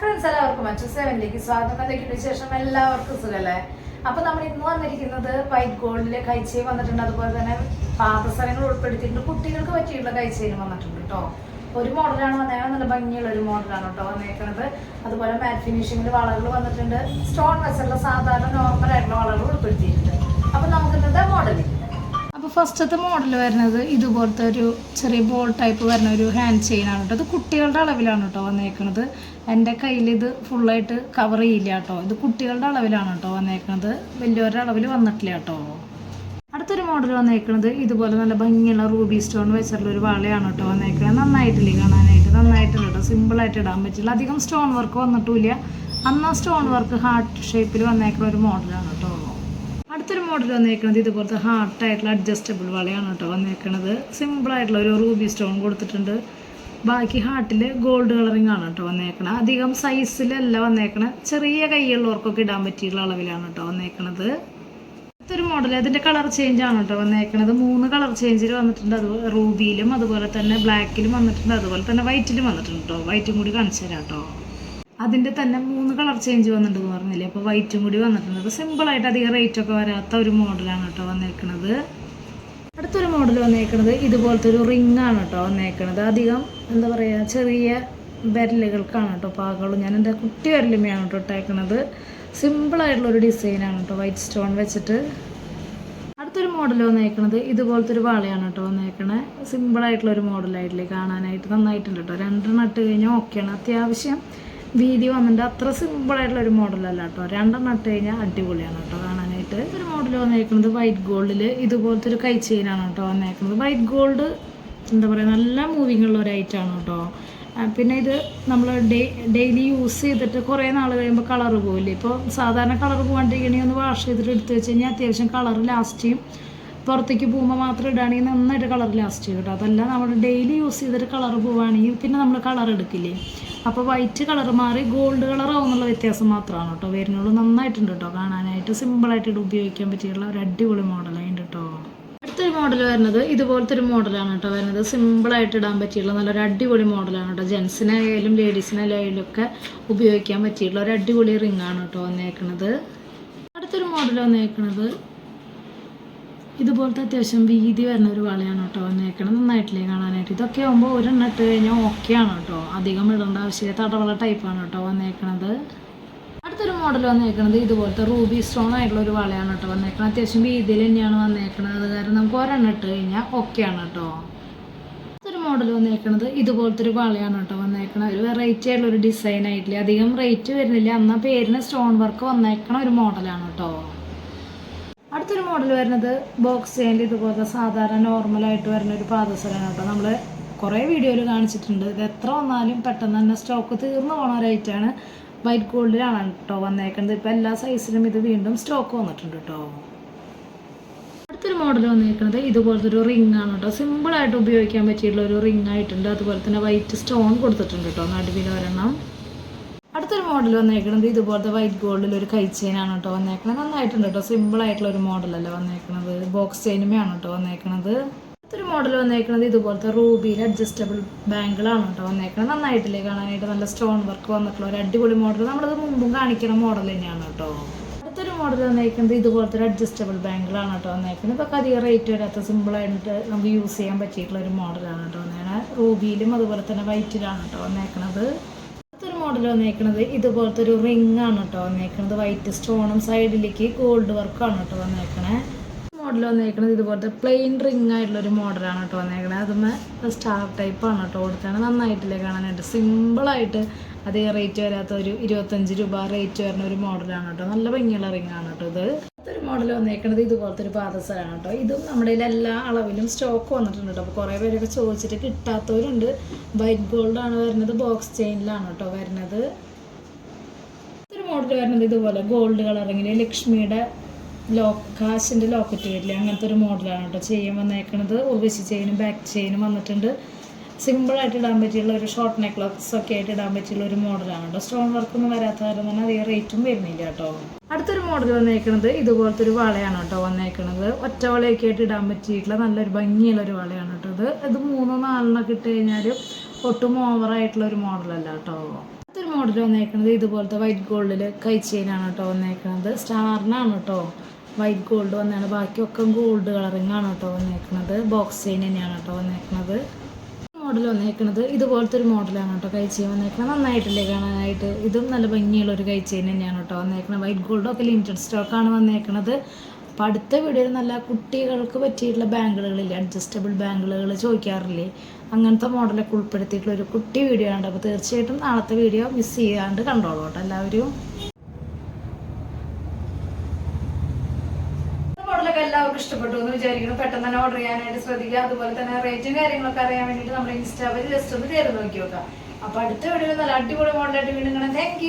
Friends എല്ലാവർക്കും. മറ്റു സെവനിലേക്ക് സ്വാഗതം. എന്തൊക്കെയുണ്ട് ശേഷം എല്ലാവർക്കും സുഖല്ലേ? അപ്പൊ നമ്മൾ ഇന്ന് വന്നിരിക്കുന്നത് വൈറ്റ് ഗോൾഡിലെ കൈച്ചയും വന്നിട്ടുണ്ട്. അതുപോലെ തന്നെ പാദസരങ്ങൾ ഉൾപ്പെടുത്തിയിട്ടുണ്ട്. കുട്ടികൾക്ക് പറ്റിയുള്ള കൈച്ചയും വന്നിട്ടുണ്ട് കേട്ടോ. ഒരു മോഡലാണ് വന്നേക്കുന്നത് നല്ല ഭംഗിയുള്ള ഒരു മോഡലാണ് കേട്ടോ വന്നേക്കുന്നത് അതുപോലെ മാറ്റ് ഫിനിഷിങ്ങിൽ വളകൾ വന്നിട്ടുണ്ട്. സ്റ്റോൺ വെച്ചുള്ള സാധാരണ നോർമൽ ആയിട്ടുള്ള വളകൾ ഉൾപ്പെടുത്തിയിട്ടുണ്ട്. അപ്പൊ നമുക്ക് ഇന്നത്തെ മോഡലിൽ അപ്പോൾ ഫസ്റ്റത്തെ മോഡൽ വരുന്നത് ഇതുപോലത്തെ ഒരു ചെറിയ ബോൾ ടൈപ്പ് വരുന്ന ഒരു ഹാൻഡ് ചെയിൻ ആണ് കേട്ടോ. ഇത് കുട്ടികളുടെ അളവിലാണ് കേട്ടോ വന്നേക്കുന്നത് എന്റെ കയ്യിൽ ഇത് ഫുള്ളായിട്ട് കവർ ചെയ്യില്ല കേട്ടോ. ഇത് കുട്ടികളുടെ അളവിലാണ് കേട്ടോ വന്നേക്കുന്നത് വലിയവരുടെ അളവിൽ വന്നിട്ടില്ല കേട്ടോ. അടുത്തൊരു മോഡൽ വന്നേക്കുന്നത് ഇതുപോലെ നല്ല ഭംഗിയുള്ള റൂബി സ്റ്റോൺ വെച്ചിട്ടുള്ള ഒരു വളയാണ് കേട്ടോ വന്നേക്കുന്നത് നന്നായിട്ടില്ലേ കാണാനായിട്ട്? നന്നായിട്ടില്ല കേട്ടോ. സിമ്പിളായിട്ട് ഇടാൻ പറ്റില്ല. അധികം സ്റ്റോൺ വർക്ക് വന്നിട്ടില്ല അന്ന് സ്റ്റോൺ വർക്ക് ഹാർട്ട് ഷേപ്പിൽ വന്നേക്കുന്ന ഒരു മോഡലാണ് കേട്ടോ. അടുത്തൊരു മോഡൽ വന്നേക്കുന്നത് ഇതുപോലത്തെ ഹാർട്ടായിട്ടുള്ള അഡ്ജസ്റ്റബിൾ വളയാണ് കേട്ടോ വന്നേക്കുന്നത് സിമ്പിളായിട്ടുള്ള ഒരു റൂബി സ്റ്റോൺ കൊടുത്തിട്ടുണ്ട്. ബാക്കി ഹാർട്ടിൽ ഗോൾഡ് കളറിങ് ആണ് കേട്ടോ വന്നേക്കണത്. അധികം സൈസിലല്ല വന്നേക്കണത്. ചെറിയ കൈയുള്ളവർക്കൊക്കെ ഇടാൻ പറ്റിയുള്ള അളവിലാണ് കേട്ടോ വന്നേക്കണത്. അടുത്തൊരു മോഡൽ അതിന്റെ കളർ ചേഞ്ച് ആണ് കേട്ടോ വന്നേക്കണത്. മൂന്ന് കളർ ചേഞ്ചിൽ വന്നിട്ടുണ്ട്. അത് റൂബിയിലും അതുപോലെ തന്നെ ബ്ലാക്കിലും വന്നിട്ടുണ്ട്. അതുപോലെ തന്നെ വൈറ്റിലും വന്നിട്ടുണ്ട് കേട്ടോ. വൈറ്റും കൂടി കാണിച്ചു തരാം കേട്ടോ. അതിന്റെ തന്നെ മൂന്ന് കളർ ചേഞ്ച് വന്നിട്ടുണ്ടെന്ന് പറഞ്ഞില്ലേ? അപ്പോൾ വൈറ്റും കൂടി വന്നിട്ടുണ്ട്. അപ്പോൾ സിമ്പിളായിട്ട് അധികം റേറ്റ് ഒക്കെ വരാത്ത ഒരു മോഡലാണ് കേട്ടോ വന്നേക്കണത്. അടുത്തൊരു മോഡൽ വന്നേക്കണത് ഇതുപോലത്തെ ഒരു റിംഗ് ആണ് കേട്ടോ വന്നേക്കണത്. അധികം എന്താ പറയുക ചെറിയ വിരലുകൾക്കാണ് കേട്ടോ പാകളും ഞാൻ എന്റെ കുട്ടി വിരലുമയാണ് കേട്ടോ ഇട്ടേക്കണത്. സിമ്പിളായിട്ടുള്ള ഒരു ഡിസൈനാണ് കേട്ടോ വൈറ്റ് സ്റ്റോൺ വെച്ചിട്ട്. അടുത്തൊരു മോഡൽ വന്നേക്കണത് ഇതുപോലത്തെ ഒരു വളയാണ് കേട്ടോ വന്നേക്കണേ. സിമ്പിളായിട്ടുള്ള ഒരു മോഡലായിട്ടില്ലേ കാണാനായിട്ട് നന്നായിട്ടുണ്ട് കേട്ടോ. രണ്ടെണ്ണം ഇട്ട് കഴിഞ്ഞാൽ ഓക്കെയാണ് അത്യാവശ്യം വീതി വന്നിട്ട് അത്ര സിമ്പിളായിട്ടുള്ള ഒരു മോഡലല്ല കേട്ടോ. രണ്ടെണ്ണം ഇട്ട് കഴിഞ്ഞാൽ അടിപൊളിയാണ് കേട്ടോ കാണാനായിട്ട്. ഒരു മോഡൽ വന്നേക്കുന്നത് വൈറ്റ് ഗോൾഡിൽ ഇതുപോലത്തെ ഒരു കൈ ചെയിനാണ് കേട്ടോ വന്നേക്കുന്നത്. വൈറ്റ് ഗോൾഡ് എന്താ പറയുക നല്ല മൂവിങ് ഉള്ള ഒരു ഐറ്റമാണ് കേട്ടോ. പിന്നെ ഇത് നമ്മൾ ഡേ ഡെയിലി യൂസ് ചെയ്തിട്ട് കുറേ നാൾ കഴിയുമ്പോൾ കളർ പോകില്ലേ ഇപ്പോൾ സാധാരണ കളർ പോകാണ്ടിരിക്കണമെങ്കിൽ ഒന്ന് വാഷ് ചെയ്തിട്ട് എടുത്ത് വെച്ച് കഴിഞ്ഞാൽ അത്യാവശ്യം കളർ ലാസ്റ്റ് ചെയ്യും പുറത്തേക്ക് പോകുമ്പോൾ മാത്രം ഇടുകയാണെങ്കിൽ നന്നായിട്ട് കളർ ലാസ്റ്റ് ചെയ്യും കേട്ടോ. അതല്ല നമ്മൾ ഡെയിലി യൂസ് ചെയ്തിട്ട് കളർ പോവുകയാണെങ്കിൽ പിന്നെ നമ്മൾ കളർ എടുക്കില്ലേ? അപ്പോൾ വൈറ്റ് കളർ മാറി ഗോൾഡ് കളർ ആവുന്നുള്ള വ്യത്യാസം മാത്രമാണ് കേട്ടോ. വരുന്നുള്ളൂ നന്നായിട്ടുണ്ട് കേട്ടോ. കാണാനായിട്ട് സിമ്പിളായിട്ട് ഇത് ഉപയോഗിക്കാൻ പറ്റിയുള്ള ഒരു അടിപൊളി മോഡലായിട്ട് കേട്ടോ. അടുത്തൊരു മോഡൽ വരുന്നത് ഇതുപോലത്തെ ഒരു മോഡലാണ് കേട്ടോ. വരുന്നത് സിമ്പിളായിട്ട് ഇടാൻ പറ്റിയുള്ള നല്ലൊരു അടിപൊളി മോഡലാണ് കേട്ടോ. ജെൻസിനായാലും ലേഡീസിനായാലും ഒക്കെ ഉപയോഗിക്കാൻ പറ്റിയുള്ള ഒരു അടിപൊളി റിംഗ് ആണ് കേട്ടോ വന്നേക്കണത്. അടുത്തൊരു മോഡൽ വന്നേക്കണത് ഇതുപോലത്തെ അത്യാവശ്യം വീതി വരുന്ന ഒരു വളയാണ് കേട്ടോ. വന്നേക്കണം നന്നായിട്ടില്ലേ കാണാനായിട്ട്. ഇതൊക്കെ ആകുമ്പോൾ ഒരെണ്ണം ഇട്ട് കഴിഞ്ഞാൽ ആണ് കേട്ടോ. അധികം ഇടേണ്ട ആവശ്യമില്ല. തടവള ടൈപ്പാണ് കേട്ടോ വന്നേക്കണത്. അടുത്തൊരു മോഡൽ വന്നേക്കണത് ഇതുപോലത്തെ റൂബി സ്റ്റോൺ ആയിട്ടുള്ള ഒരു വളയാണ് കേട്ടോ വന്നേക്കണത്. അത്യാവശ്യം വീതിയിൽ തന്നെയാണ് വന്നേക്കണത്. അത് കാരണം നമുക്ക് ഒരെണ്ണം ഇട്ട് കഴിഞ്ഞാൽ ആണ് കേട്ടോ. അടുത്തൊരു മോഡൽ വന്നേക്കണത് ഇതുപോലത്തെ ഒരു വളയാണ് കേട്ടോ വന്നേക്കണത്. ഒരു വെറൈറ്റി ആയിട്ടുള്ള ഒരു ഡിസൈൻ ആയിട്ടില്ല. അധികം റേറ്റ് വരുന്നില്ല. എന്നാൽ പേരിന് സ്റ്റോൺ വർക്ക് വന്നേക്കണ ഒരു മോഡലാണ് കേട്ടോ. അടുത്തൊരു മോഡൽ വരുന്നത് ബോക്സ് ചെയിനിൽ ഇതുപോലത്തെ സാധാരണ നോർമലായിട്ട് വരുന്ന ഒരു പാദസരമാണ് കേട്ടോ. നമ്മൾ കുറേ വീഡിയോയിൽ കാണിച്ചിട്ടുണ്ട്. ഇത് എത്ര വന്നാലും പെട്ടെന്ന് തന്നെ സ്റ്റോക്ക് തീർന്നു പോണ ഒരു ഐറ്റാണ് വൈറ്റ് ഗോൾഡിലാണ് കേട്ടോ വന്നേക്കുന്നത്. ഇപ്പോൾ എല്ലാ സൈസിലും ഇത് വീണ്ടും സ്റ്റോക്ക് വന്നിട്ടുണ്ട് കേട്ടോ. അടുത്തൊരു മോഡൽ വന്നിരിക്കുന്നത് ഇതുപോലത്തെ ഒരു റിംഗ് ആണ് കേട്ടോ. സിമ്പിളായിട്ട് ഉപയോഗിക്കാൻ പറ്റിയിട്ടുള്ള ഒരു റിംഗ് ആയിട്ടുണ്ട്. അതുപോലെ തന്നെ വൈറ്റ് സ്റ്റോൺ കൊടുത്തിട്ടുണ്ട് കേട്ടോ. നടുവിൽ ഒരെണ്ണം. അടുത്തൊരു മോഡൽ വന്നേക്കുന്നത് ഇതുപോലത്തെ വൈറ്റ് ഗോൾഡിൽ ഒരു കൈ ചെയിനാണ് കേട്ടോ വന്നേക്കുന്നത് നന്നായിട്ടുണ്ട് കേട്ടോ സിമ്പിൾ ആയിട്ടുള്ള ഒരു മോഡലല്ല വന്നേക്കുന്നത് ബോക്സ് ചെയിനുമയാണ് കേട്ടോ വന്നേക്കുന്നത് അടുത്തൊരു മോഡൽ വന്നേക്കുന്നത് ഇതുപോലത്തെ റൂബിയിൽ അഡ്ജസ്റ്റബിൾ ബാങ്കിളാണ് കേട്ടോ വന്നേക്കുന്നത് നന്നായിട്ടില്ലേ കാണാനായിട്ട്? നല്ല സ്റ്റോൺ വർക്ക് വന്നിട്ടുള്ള ഒരു അടിപൊളി മോഡൽ നമ്മളത് മുമ്പും കാണിക്കുന്ന മോഡൽ തന്നെയാണ് കേട്ടോ അടുത്തൊരു മോഡൽ വന്നേക്കുന്നത് ഇതുപോലത്തെ ഒരു അഡ്ജസ്റ്റബിൾ ബാങ്കിളാണ് കേട്ടോ വന്നേക്കുന്നത് ഇപ്പോൾ അധികം റേറ്റ് വരാത്ത സിമ്പിളായിട്ട് നമുക്ക് യൂസ് ചെയ്യാൻ പറ്റിയിട്ടുള്ള ഒരു മോഡലാണ് കേട്ടോ വന്നേക്കുന്നത് റൂബിയിലും അതുപോലെ തന്നെ വൈറ്റിലാണ് കേട്ടോ വന്നേക്കുന്നത് മോഡൽ വന്നേക്കുന്നത് ഇതുപോലത്തെ ഒരു റിംഗ് ആണ് കേട്ടോ വന്നേക്കുന്നത് വൈറ്റ് സ്റ്റോണും സൈഡിലേക്ക് ഗോൾഡ് വർക്കാണ് കേട്ടോ വന്നേക്കണേ. മോഡൽ വന്നേക്കുന്നത് ഇതുപോലത്തെ പ്ലെയിൻ റിംഗ് ആയിട്ടുള്ള ഒരു മോഡലാണ് കേട്ടോ വന്നേക്കണേ. അതുമേ സ്റ്റാർ ടൈപ്പ് ആണ് കേട്ടോ കൊടുത്താണ് നന്നായിട്ടില്ലേ കാണാനായിട്ട്. സിമ്പിളായിട്ട് അധികം റേറ്റ് വരാത്ത ഒരു ഇരുപത്തഞ്ച് രൂപ റേറ്റ് വരുന്ന ഒരു മോഡലാണ് കേട്ടോ നല്ല ഭംഗിയുള്ള റിംഗ് ആണ് കേട്ടോ ഇത്. ഒരു മോഡൽ വന്നേക്കുന്നത് ഇതുപോലത്തെ ഒരു പാദസരമാണ് കേട്ടോ. ഇതും നമ്മുടെ എല്ലാ അളവിലും സ്റ്റോക്ക് വന്നിട്ടുണ്ട് കേട്ടോ. അപ്പോൾ കുറേ പേരൊക്കെ ചോദിച്ചിട്ട് കിട്ടാത്തവരുണ്ട്. വൈറ്റ് ഗോൾഡ് ആണ് വരുന്നത് ബോക്സ് ചെയിനിലാണ് കേട്ടോ വരുന്നത്. ഒരു മോഡൽ വരുന്നത് ഇതുപോലെ ഗോൾഡ് കളറിങ്ങിൽ ലക്ഷ്മിയുടെ ലോക്കാശിന്റെ ലോക്കറ്റ് വരില്ല അങ്ങനത്തെ ഒരു മോഡലാണ് കേട്ടോ ചെയ്യാൻ വന്നേക്കണത്. ഉർവശി ചെയിനും ബാക്ക് ചെയിനും വന്നിട്ടുണ്ട്. സിമ്പിളായിട്ട് ഇടാൻ പറ്റിയുള്ള ഒരു ഷോർട്ട് നെക്ലസ് ഒക്കെ ആയിട്ട് ഇടാൻ പറ്റിയുള്ള ഒരു മോഡലാണ് കേട്ടോ. സ്റ്റോൺ വർക്കൊന്നും വരാത്ത കാരണം തന്നെ അധികം റേറ്റും വരുന്നില്ല കേട്ടോ. അടുത്തൊരു മോഡൽ വന്നേക്കുന്നത് ഇതുപോലത്തെ ഒരു വളയാണ് കേട്ടോ വന്നേക്കുന്നത് ഒറ്റ വളയൊക്കെ ആയിട്ട് ഇടാൻ പറ്റിയിട്ടുള്ള നല്ലൊരു ഭംഗിയുള്ള ഒരു വളയാണ് കേട്ടോ ഇത്. ഇത് മൂന്നോ നാലെണ്ണൊക്കെ ഇട്ട് കഴിഞ്ഞാൽ ഒട്ടും ഓവറായിട്ടുള്ള ഒരു മോഡലല്ല കേട്ടോ. അടുത്തൊരു മോഡൽ വന്നേക്കുന്നത് ഇതുപോലത്തെ വൈറ്റ് ഗോൾഡിൽ കൈ ചെയിനാണ് കേട്ടോ വന്നേക്കുന്നത് സ്റ്റാറിനാണ് കേട്ടോ. വൈറ്റ് ഗോൾഡ് വന്നാണ് ബാക്കിയൊക്കെ ഗോൾഡ് കളറിങ് ആണ് കേട്ടോ വന്നേക്കുന്നത് ബോക്സ് ചെയിൻ തന്നെയാണ് കേട്ടോ വന്നേക്കുന്നത് മോഡൽ വന്നേക്കുന്നത് ഇതുപോലത്തെ ഒരു മോഡലാണ് കേട്ടോ. കൈ ചെയിൻ വന്നേക്കുന്നത് നന്നായിട്ടില്ലേ കാണാനായിട്ട്? ഇതും നല്ല ഭംഗിയുള്ള ഒരു കൈ ചെയിൻ തന്നെയാണ് കേട്ടോ വന്നേക്കുന്നത് വൈറ്റ് ഗോൾഡും ഒക്കെ ലിമിറ്റഡ് സ്റ്റോക്കാണ് വന്നേക്കുന്നത് അപ്പോൾ അടുത്ത വീഡിയോയിൽ നല്ല കുട്ടികൾക്ക് പറ്റിയിട്ടുള്ള ബാങ്കിളുകളില്ലേ? അഡ്ജസ്റ്റബിൾ ബാങ്കിളുകൾ ചോദിക്കാറില്ലേ? അങ്ങനത്തെ മോഡലൊക്കെ ഉൾപ്പെടുത്തിയിട്ടുള്ള ഒരു കുട്ടി വീഡിയോ ആണ്. അപ്പോൾ തീർച്ചയായിട്ടും നാളത്തെ വീഡിയോ മിസ് ചെയ്യാണ്ട് കണ്ടോളൂ കേട്ടോ എല്ലാവരും മോഡലൊക്കെ എല്ലാവർക്കും ഇഷ്ടപ്പെട്ടു എന്ന് വിചാരിക്കുന്നു. പെട്ടെന്ന് തന്നെ ഓർഡർ ചെയ്യാനായിട്ട് ശ്രദ്ധിക്കുക. അതുപോലെ തന്നെ റേറ്റും കാര്യങ്ങളൊക്കെ അറിയാൻ വേണ്ടിയിട്ട് നമ്മുടെ ഇൻസ്റ്റാവിൽ ജസ്റ്റ് ഒന്ന് കയറി നോക്കി നോക്കാം അപ്പോൾ അടുത്ത വീഡിയോ നല്ല അടിപൊളി മോഡലായിട്ട് വീണ്ടും കാണാം. താങ്ക്